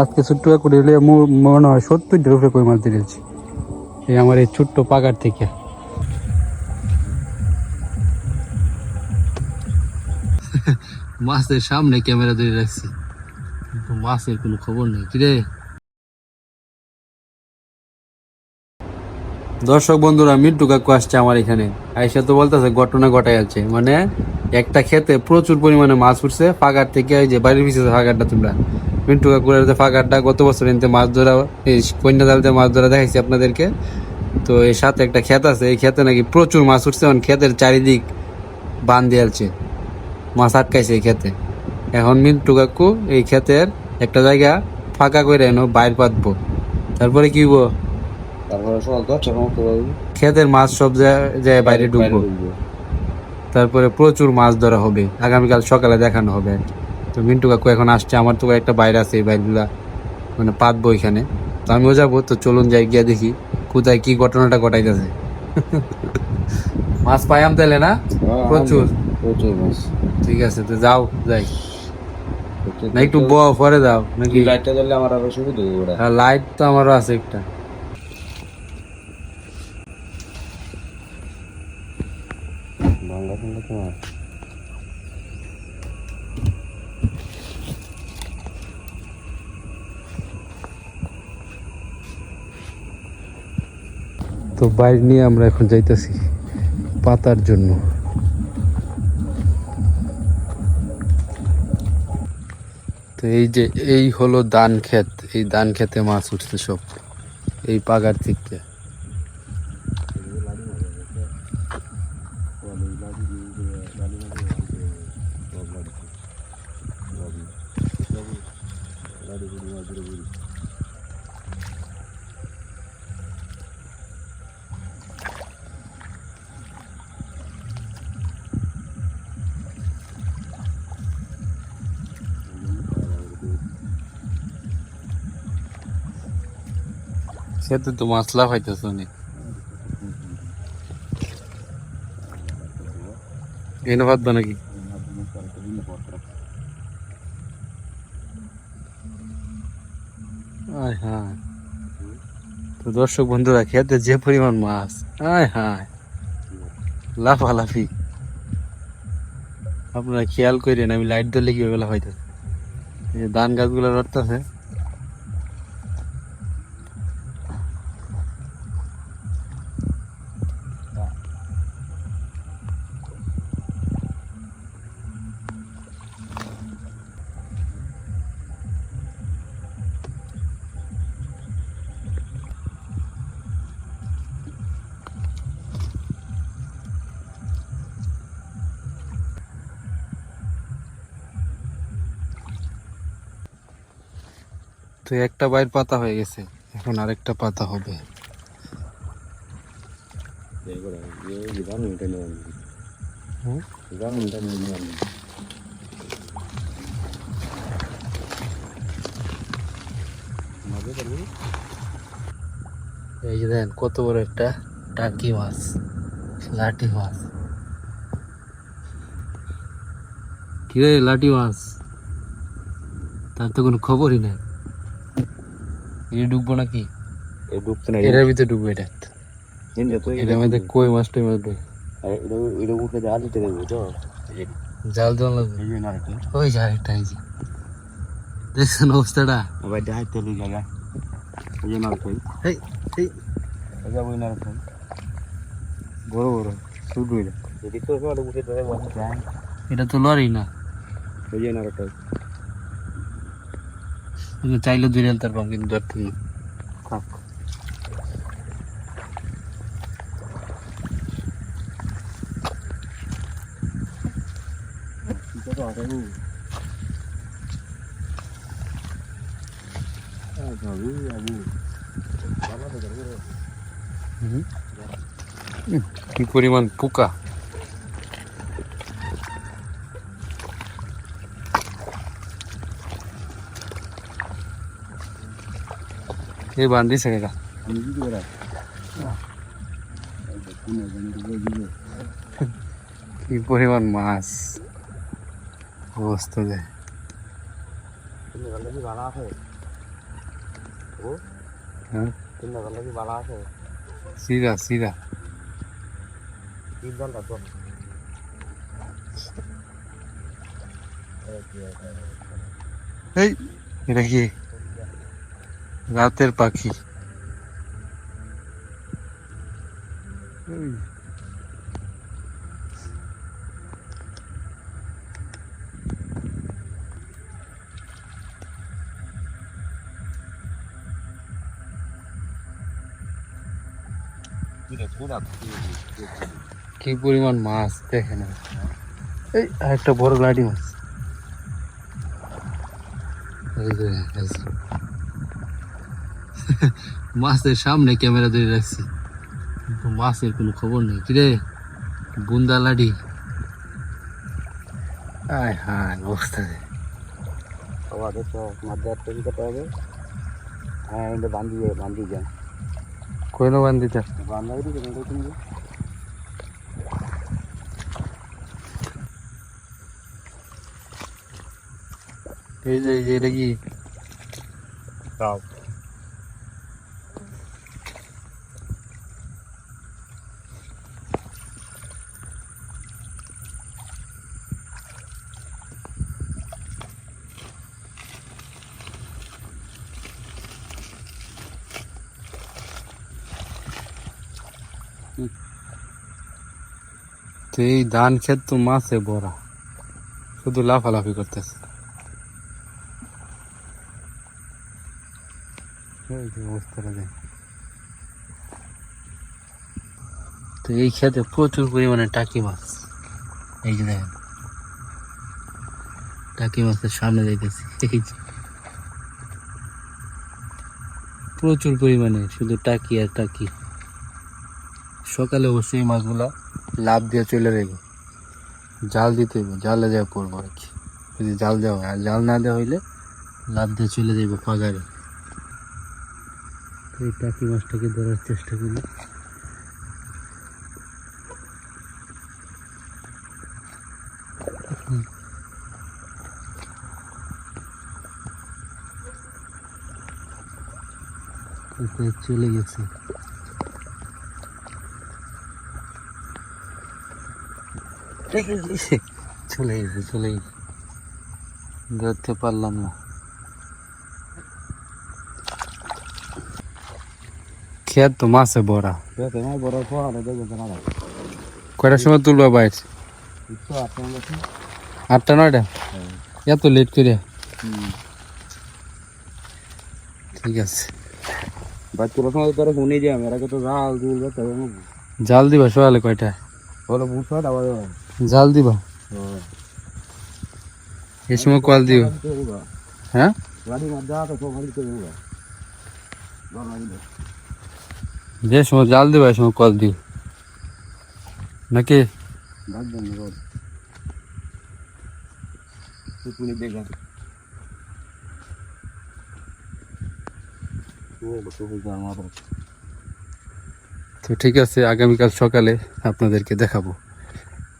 আজকে ছোট্ট করে হলে মনে হয় সত্তর রুপে কই মাছ দিয়েছি। এই আমার এই ছোট্ট পাকার থেকে। মাছের সামনে ক্যামেরা ধরে রাখছি। কিন্তু মাছের কোনো খবর নেই। কিরে দর্শক বন্ধুরা, মিন্টু কাকু আসছে আমার এখানে। আইসা তো বলতেছে ঘটনা ঘটাই আছে। মানে একটা খেতে প্রচুর পরিমাণে মাছ উঠছে। ফাঁকার থেকে ওই যে বাড়ির পিছিয়ে ফাঁকারটা তোমরা মিন্টু কাকুর যে ফাঁকারটা গত বছর এনতে মাছ ধরা এই কন্যা জালতে মাছ ধরা দেখাইছি আপনাদেরকে। তো এর সাথে একটা ক্ষেত আছে এই ক্ষেতে নাকি প্রচুর মাছ উঠছে এখন ক্ষেতের চারিদিক বান দিয়েছে মাছ আটকাইছে এই ক্ষেতে। এখন মিন্টু কাকু এই ক্ষেতের একটা জায়গা ফাঁকা করে এনো বাইর পাতবো। তারপরে কি মতো ক্ষেতের মাছ সব জায়গায় বাইরে ঢুকবো। তারপরে প্রচুর মাছ ধরা হবে। আগামীকাল সকালে দেখানো হবে তো মিন্টু কাকু এখন আসছে আমার তো একটা বাইরে আছে এই বাইরগুলা মানে পাতবো এখানে। তো আমিও যাব তো চলুন যাই গিয়া দেখি কোথায় কি ঘটনাটা ঘটাইতেছে। মাছ পাইয়াম তাইলে না? প্রচুর। প্রচুর মাছ। ঠিক আছে তো যাও যাই। না একটু ব পরে যাও নাকি? লাইটটা জ্বললে আমার আরও সুবিধা হবে ওটা লাইট তো আমারও আছে একটা। বাংলা শুনলে তোমার তো বাইক নিয়ে আমরা এখন যাইতেছি পাতার জন্য। তো এই যে, এই হলো ধান ক্ষেত। এই ধান খেতে মাছ উঠছে সব। এই পাগার থেকে খেতে তো মাছলা পাইতেছ অনেক এনে ভাববা নাকি আয় তো দর্শক বন্ধুরা, খেতে যে পরিমাণ মাছ, আয় হায়। লাফালাফি। আপনারা খেয়াল করেন আমি লাইট ধরলে কি ওগুলো হইতেছে এই ধান গাছগুলো রটতেছে। তো একটা বাইর পাতা হয়ে গেছে। এখন আরেকটা পাতা হবে? এই যে দেখেন, কত বড় একটা টাকি মাছ, লাঠি মাছ। কিরে লাঠি মাছ? তার তো কোনো খবরই নেই। এটা ডুববো নাকি? এই ডুবতে না এটার ভিতরে ডুববো এটা। এটার মধ্যে কই মাছ টই মাছ ডুবে এটা উঠে দেবো তো জাল লাগবে। ওই যে আরেকটা এই যে। দেখছেন অবস্থাটা? আবার জায়গা এই এই না আরেকটা। বড় বড়। শুধু এটা। যদি তো উঠে ধরে মাছ এটা তো লরি না। তুমি চাইলে দুই রেল তার কিন্তু ধরতে না। থাক। কি পরিমাণ পোকা এই বান্ধিছে কাকা আমি কি পরিমাণ মাছ। অবস্থা ও হ্যাঁ? সিরা সিরা। এই, এটা কি? রাতের পাখি। কি পরিমাণ মাছ দেখে না। এই একটা বড় লাঠি মাছ। এই যে। মাছের সামনে ক্যামেরা ধরে রাখছি। কিন্তু মাছের কোনো খবর নেই। কিরে বুন্দা আয় হায় অবস্থা রে। আবার দেখো মাদ্রার তৈরি করতে হবে। হ্যাঁ এটা বান্ধি যায় যায় তুমি এই যে এটা কি? এই ধান ক্ষেত তো মাছে ভরা শুধু লাফালাফি করতেছে। তো এই ক্ষেতে প্রচুর পরিমাণে টাকি মাছ। এই যে দেখেন। টাকি মাছের সামনে যাইতেছি। প্রচুর পরিমাণে শুধু টাকি আর টাকি। সকালে অবশ্যই মাছগুলা লাভ দিয়ে চলে যাবে জাল দিতে হবে জালে দেওয়া পড়ব আর কি। যদি জাল দেওয়া হয়, আর জাল না দেওয়া হইলে লাভ দিয়ে চলে যাবে পাগারে তো এই টাকি মাছটাকে ধরার চেষ্টা করি। চলে গেছে। চলে গেছে চলে গেছে ধরতে পারলাম না। খেত তো মাছে তোমার বড় কয়টার সময় তুলবা বাইর? আটটা নয়টা? এত লেট করে? ঠিক আছে। বাচ্চারা সময় তোরা শুনে তো জাল জাল দিবা সকালে কয়টা বলো বুঝছ আবার জাল দিবা? এই সময় কল দিও। হ্যাঁ? যে সময় জাল দিবা, এই সময় কল দিও। নাকি? তো ঠিক আছে, আগামীকাল সকালে আপনাদেরকে দেখাবো।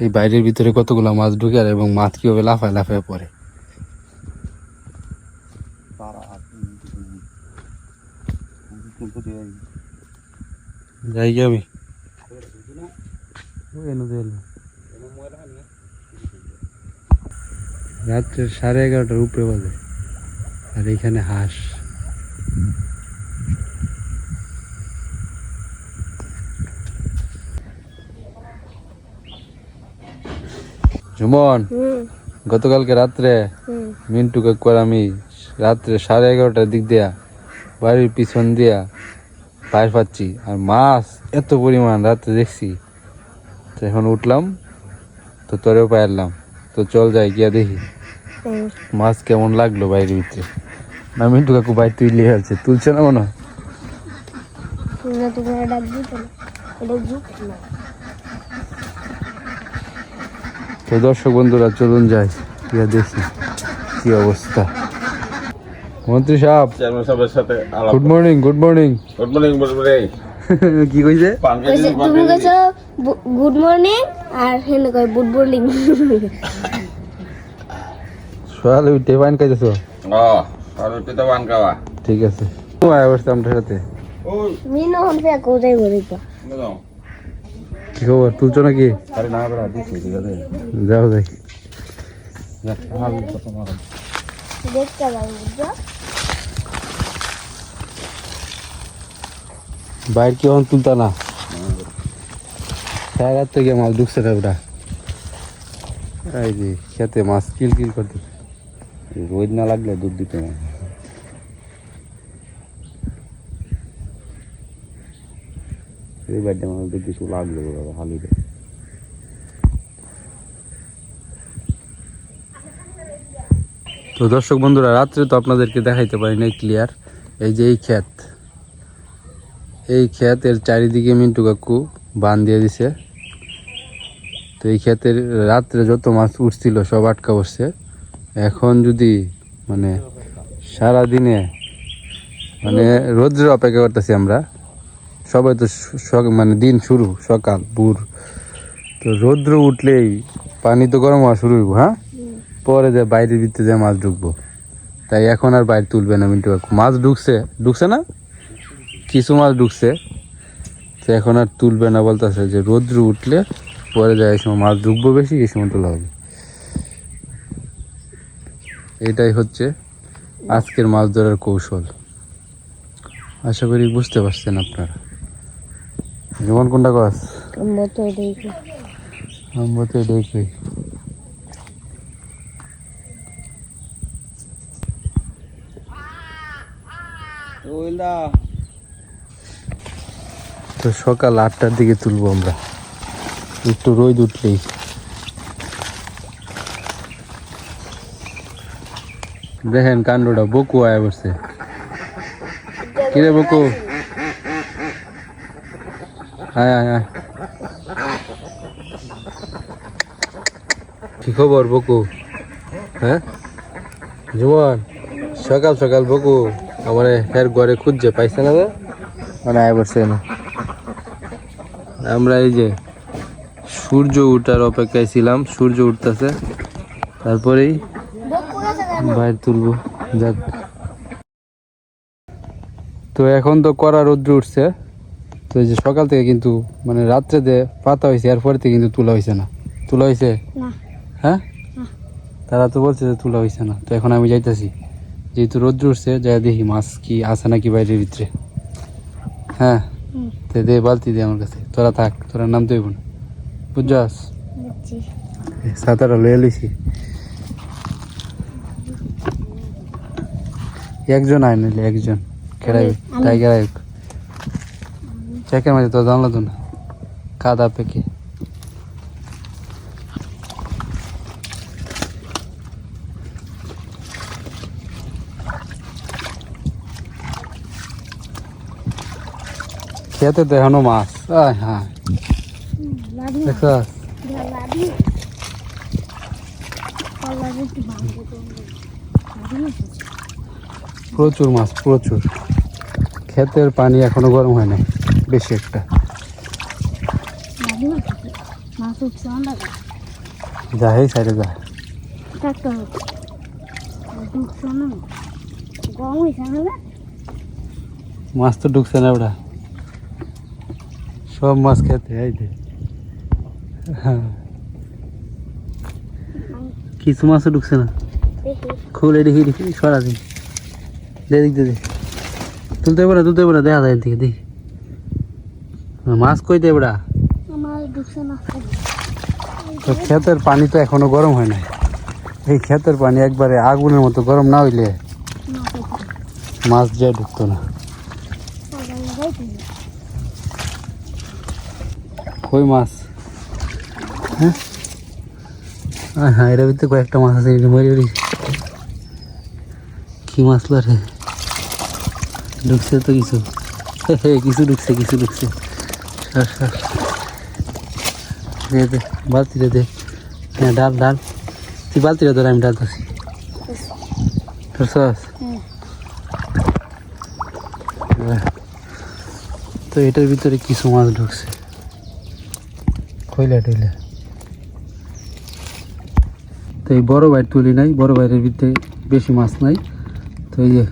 এই বাইরের ভিতরে কতগুলো মাছ ঢুকে আর এবং মাছ কীভাবে লাফায় লাফায় পড়ে? যাই আমি। রাত্রে সাড়ে এগারোটার উপরে বাজে। আর এখানে হাঁস। হুম। গতকালকে রাত্রে হুম। মিন্টু কাকু আর আমি রাত্রে সাড়ে এগারোটার দিক দিয়া বাড়ির পিছন দিয়া পার পাচ্ছি আর মাছ এত পরিমাণ রাত্রে দেখছি। তো এখন উঠলাম তো তোরেও পারলাম তো চল যাই গিয়া দেখি। মাছ কেমন লাগল বাইরের ভিতরে? না মিন্টু কাকু বাইর তুলে আছে তুলছে না মনে হয়? না তোমার ডাক দিত না এটা যুগ না তো দর্শক বন্ধুরা চলুন যাই। গিয়া দেখি কি অবস্থা। মন্ত্রী সাহেব চেয়ারম্যান সাহেবের সাথে আলাপ good morning good morning good morning good morning কি কইছে? কইছে তুমি কইছো গুড মর্নিং আর হেন কই গুড মর্নিং সকালে উঠে পান খাইতেছো? ও আর পিতা পান খাওয়া। ঠিক আছে। ও আয় বসতে আমার সাথে? ওই মিনু হন পে তো যাও কি খবর তুলছো নাকি আরে না বেড়া দিচ্ছি ঠিক আছে যাও যাই হাল কত মারো দেখতে পাই বুঝছ বাইর কি এখন তুলতা না সারা রাত থেকে মাছ ঢুকছে না ওটা এই যে খেতে মাছ কিল কিল করতে রোদ না লাগলে দুধ দিতে না এই আমাদের কিছু লাগবে বাবা হালিতে তো দর্শক বন্ধুরা, রাত্রে তো আপনাদেরকে দেখাইতে পারি নাই ক্লিয়ার এই যে এই ক্ষেত, এই ক্ষেতের চারিদিকে মিন্টু কাকু বান দিয়ে দিছে। তো এই ক্ষেতের রাত্রে যত মাছ উঠছিল, সব আটকা বসছে এখন যদি মানে সারা দিনে মানে রোদ্রের অপেক্ষা করতেছি আমরা সবাই তো মানে দিন শুরু সকাল ভোর। তো রৌদ্র উঠলেই পানি তো গরম হওয়া শুরু হইব হ্যাঁ? পরে যে বাইরের ভিতরে যে মাছ ঢুকবো। তাই এখন আর বাইরে তুলবে না মিন্টু মাছ ঢুকছে ঢুকছে না? কিছু মাছ ঢুকছে। তো এখন আর তুলবে না বলতেছে যে রৌদ্র উঠলে পরে যায় এই সময় মাছ ঢুকবো বেশি এই সময় তোলা হবে। এটাই হচ্ছে আজকের মাছ ধরার কৌশল। আশা করি বুঝতে পারছেন আপনারা। যেমন কোনটা গাছ দেখি। তো সকাল আটটার দিকে তুলবো আমরা। একটু রোদ উঠলেই। দেখেন কাণ্ডটা বকু আয় বসছে কিরে বকু? আয় আয় আয়। কি খবর বকু? হ্যাঁ? জীবন সকাল সকাল বকু আমার হের ঘরে খুঁজছে পাইছে না? মানে আয় বসছে না আমরা এই যে সূর্য উঠার অপেক্ষায় ছিলাম সূর্য উঠতেছে। তারপরেই বাইর তুলবো যাক। তো এখন তো কড়া রৌদ্র উঠছে। তো এই যে সকাল থেকে কিন্তু মানে রাত্রে যে পাতা হয়েছে এরপরে থেকে কিন্তু তোলা হয়েছে না। তোলা হয়েছে? হ্যাঁ? তারা তো বলছে যে তোলা হয়েছে না। তো এখন আমি যাইতেছি। যেহেতু রোদ্র উঠছে যাই দেখি মাছ কি আছে নাকি বাইরের ভিতরে। হ্যাঁ? তো দে বালতি দে আমার কাছে। তোরা থাক তোরা নাম দেব না। বুঝছাস? বুঝছি। সাঁতারটা লয়ে লিছি একজন আয় নিলে একজন। আমি- টাইগার আয়ুক চেকের মাঝে তো জানলা তো না কাদা পেকে। খেতে তো এখনও মাছ। আয় হ্যাঁ প্রচুর মাছ, প্রচুর। ক্ষেতের পানি এখনও গরম হয় নাই। বেশি একটা। লাভি মাছ উঠছে আমরা যা, এই সাইডে যা। মাছ তো ঢুকছে না ওটা। সব মাছ খেতে হ্যাঁ। কিছু মাছও ঢুকছে না। দেখি খুলে দেখি দেখি সরা দিই দে দিক দে দে। তুলতে পারে তুলতে পারে, দেখা যায় এদিকে, দেখি। মাছ কই দে বড়া? তো ক্ষেতের পানি তো এখনও গরম হয় নাই। এই ক্ষেতের পানি একবারে আগুনের মতো গরম না হইলে মাছ যে ঢুকতো না। কই মাছ? হ্যাঁ? হ্যাঁ এর ভিতরে কয়েকটা মাছ আছে মরে কি মাছ রে? ঢুকছে তো কিছু। কিছু ঢুকছে কিছু ঢুকছে দে দে হ্যাঁ ডাল ডাল। তুই বালতিটা ধরে আমি ডালতেছি ধরছস। তো এটার ভিতরে কিছু মাছ ঢুকছে। কইলা টইলা তো এই বড় বাইর তুলি নাই বড় বাইরের ভিতরে বেশি মাছ নাই। তো এই যে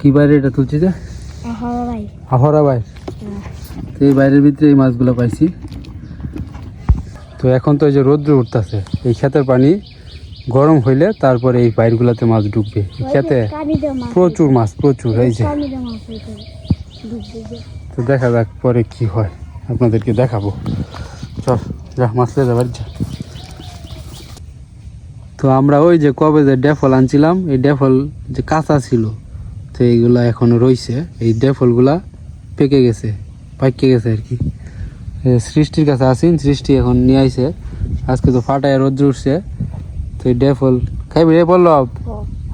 কি বাইরে এটা তুলছি যে? হ্যাঁ ভাই। আহরা ভাই। তো এই বাইরের ভিতরে এই মাছগুলো পাইছি। তো এখন তো এই যে রৌদ্র উঠতেছে এই ক্ষেতের পানি গরম হইলে তারপরে এই বাইরগুলোতে মাছ ঢুকবে। এই ক্ষেতে প্রচুর মাছ প্রচুর এই যে। ডুববে তো দেখা যাক পরে কি হয় আপনাদেরকে দেখাবো। চল যা মাছ লেগে যাবার যা তো আমরা ওই যে কবে যে ডেফল আনছিলাম এই ডেফল যে কাঁচা ছিল তো এইগুলা এখনও রইছে। এই ডেফলগুলা পেকে গেছে। পাইকে গেছে আর কি। সৃষ্টির কাছে আসিন সৃষ্টি এখন নিয়ে আইছে। আজকে তো ফাটায় রোদ্র উঠছে। তো এই ডেফল খাইবি রে পল্লব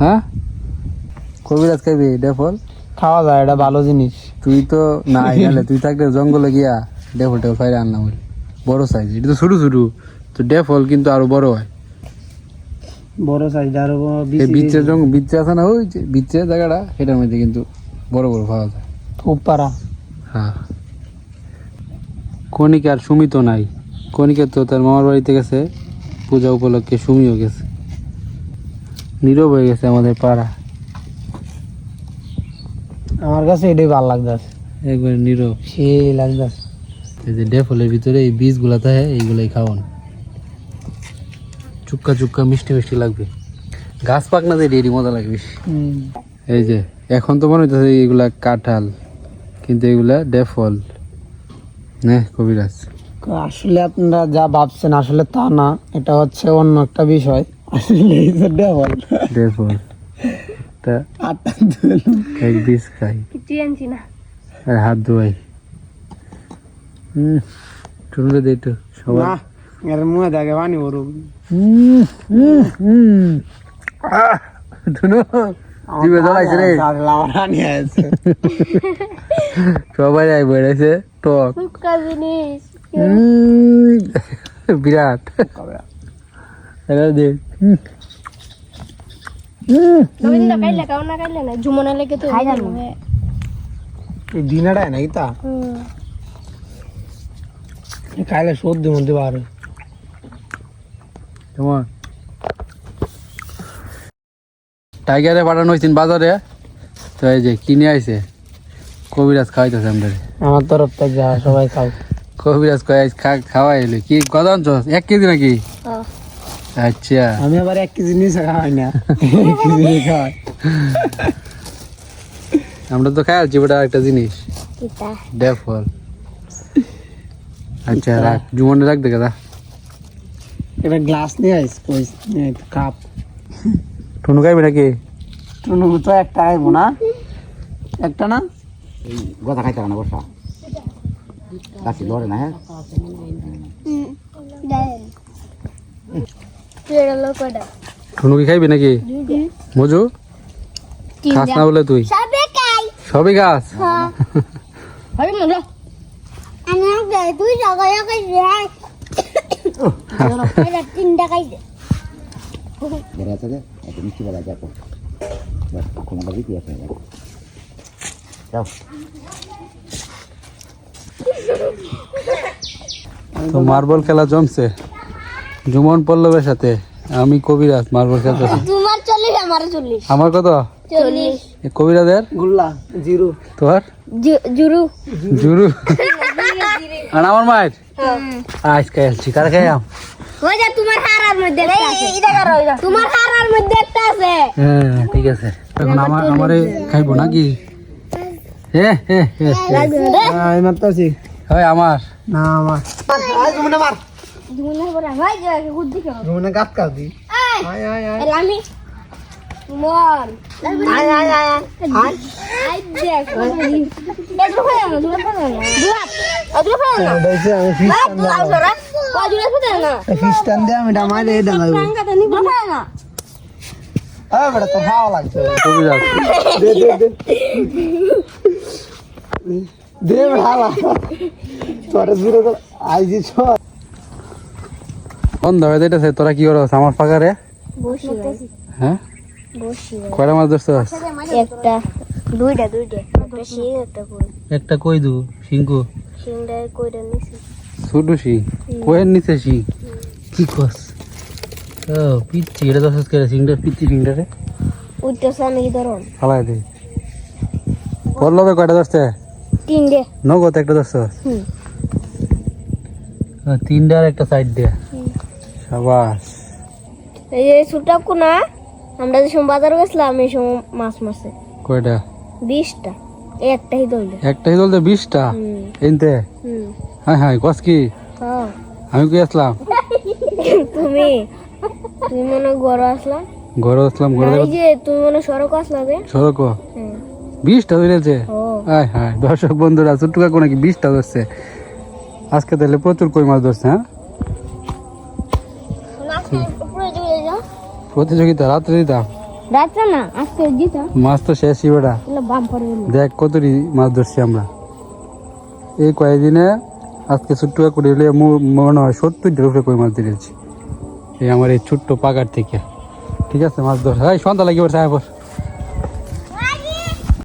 হ্যাঁ? কবিরাজ খাইবি ডেফল? খাওয়া যায় এটা ভালো জিনিস। তুই তো না গেলে তুই থাকলে জঙ্গলে গিয়া ডেফল টেফল ফাইরে আনলাম বলে। বড় সাইজ এটা তো ছোট ছোট তো ডেফল কিন্তু আরও বড় হয়। বড় সাইজ আরও বিচের জঙ্গল বিচে আছে না ওই যে বিচের জায়গাটা সেটার মধ্যে কিন্তু বড় বড় পাওয়া যায়। উপপাড়া হ্যাঁ। কণিকা আর সুমিত নাই। কণিকা তো তার মামার বাড়িতে গেছে পূজা উপলক্ষে সুমিও গেছে। নীরব হয়ে গেছে আমাদের পাড়া। আমার কাছে এটাই ভালো লাগতেছে একবার নীরব। সেই লাগতেছে এই যে ডেফলের ভিতরে এই বীজগুলা থাকে এইগুলাই খাওয়ান। চুক্কা চুক্কা মিষ্টি মিষ্টি লাগবে। গাছ পাক না দিয়ে মজা লাগবে এই যে এখন তো মনে হইতেছে এইগুলা কাঁঠাল কিন্তু এগুলা ডেফল। নে কবিরাজ। আসলে আপনারা যা ভাবছেন আসলে তা না এটা হচ্ছে অন্য একটা বিষয়। আসলে এই যে ডেভল ডেফল তা আটটা এক বীজ খাই। কিছু না। আর হাত ধোয়াই। হুম শুনলে দে একটু সবাই না এর মুখে দেখে পানি ভরু হুম, হুম, হুম। আহ, ধুনু, জিভে জ্বলাইছে রে সবাই আই বেড়েছে টক। বিরাট। এটা দে। হুম। নবীন দা কাইলে কাও না কাইলে না? ঝুমনা লেগে তো খাই জানো এই দিনাটাই নাকি তা? খাইলে সর্দি মধ্যে বার হয়। টাইগারে পাঠানো হয়েছেন বাজারে তো এই যে কিনে আইছে। কবিরাজ খাওয়াইতেছে আমরা আমার তরফ থেকে যা সবাই খাও। কবিরাজ কয় খা- খাওয়াই এলো। কি কত আনছস এক কেজি নাকি? আচ্ছা। আমি আবার এক কেজি নিচে খাওয়াই না। এক কেজি নিয়ে খাওয়াই। আমরা তো খাই আছি ওটা একটা জিনিস। ডেফল আচ্ছা রাখ। জুমনে রাখ দেখা এটা গ্লাস নিয়ে আইস কই কাপ টুনু খাইবি নাকি? টুনু তো একটা আইবো না। একটা না? গদা খাইতে না বসা গাছি ধরে না হ্যাঁ? টুনু কি খাইবি নাকি? মজু? খাস না বলে তুই। সবে সবই গাই তুই সকালে খাই তিনটা খাইছে। বেড়ে আছে একটু মিষ্টি বেড়ে আছে এখন ক্ষমতা দিতে আছে যাও। তো মার্বল খেলা জমছে। জুমন পল্লবের সাথে আমি কবিরাজ মার্বল খেলতেছি তোমার চল্লিশ আমার কত? কবিরাজের? গুল্লা জিরো। তোর? জুরু। জুরু। আর আমার মায়ের? আজকে আসছি কার খাইয়াম ওই যে তোমার হারার মধ্যে তোমার হারার মধ্যে একটা আছে। হ্যাঁ ঠিক আছে। এখন আমার আমারে খাইবো নাকি? এ আমি মারতাছি হয় আমার। না আমার। আয় জুমনে মার। দুমনের পরে ভাই যে গুদ্দি খাও জুমনে গাত কাট দি? আয় আয় আয় আয়। আমি মন আয় আয় আয় আয় আয় দেখ এগুলো খাই না দুলা খাই না দুলা এগুলো খাই না ওটাইছে আমি ফিস না তুই আসো রে না ফিস টান দিয়ে আমি ডামাই দিয়ে ডাঙাইব টাঙ্গা তো নিবো না বেটা তো ভালো লাগছে কবিরাজ দে দে দে দে ভালো তোর জিরো আইজি ছ বন্ধ হয়ে যাইতেছে তোরা কি করস আমার পাকারে বসি হ্যাঁ কয়টা মাছ ধরছস একটা। দুইটা দুইটা। একটা শিং একটা কই। একটা কই দু? শিঙ্কু শিংটা কইটা নিছি। ছোট শিং? কয়ের নিচে শিং? কি কস? ও পিচ্ছি এটা দশ করে শিংটার পিচ্ছি কি ফালাই দে। পল্লবে কয়টা ধরছে? তিনটে। নগদ একটা ধরছ? হুম। তিনটা আর একটা সাইড দিয়ে। সাবাস। এই ছোটা কোনা আমরা যে সময় বাজার গেছিলাম এই সময় মাছ কয়টা? বিশটা। একটাই দলবে একটাই চলতে বিশটা? এনতে? হ্যাঁ হ্যাঁ কস কি? হ্যাঁ। আমি কি আসলাম? তুমি? তুমি মনে ঘরে আসলাম ঘরে না, এই যে তুমি মনে সড়ক আসলা বে? সড়ক? বিশটা ধরেছে? ও। হ্যাঁ হ্যাঁ দর্শক বন্ধুরা ছোট্ট কাকু নাকি বিশটা ধরছে? আজকে তাহলে প্রচুর কই মাছ ধরছে হ্যাঁ? প্রতিযোগিতা রাত্রে দিতাম রাত্রে না আজকে দিতা। মাছ তো শেষই বেটা। দেখ কতটি মাছ ধরছি আমরা। এই কয়েকদিনে আজকে ছোট্ট করে এলে মনে হয় সত্তরটার উপরে কই মাছ ধরেছি। এই আমার এই ছোট্ট পাকার থেকে। ঠিক আছে মাছ ধর। এই সন্ধ্যা লাগিয়ে পড়ছে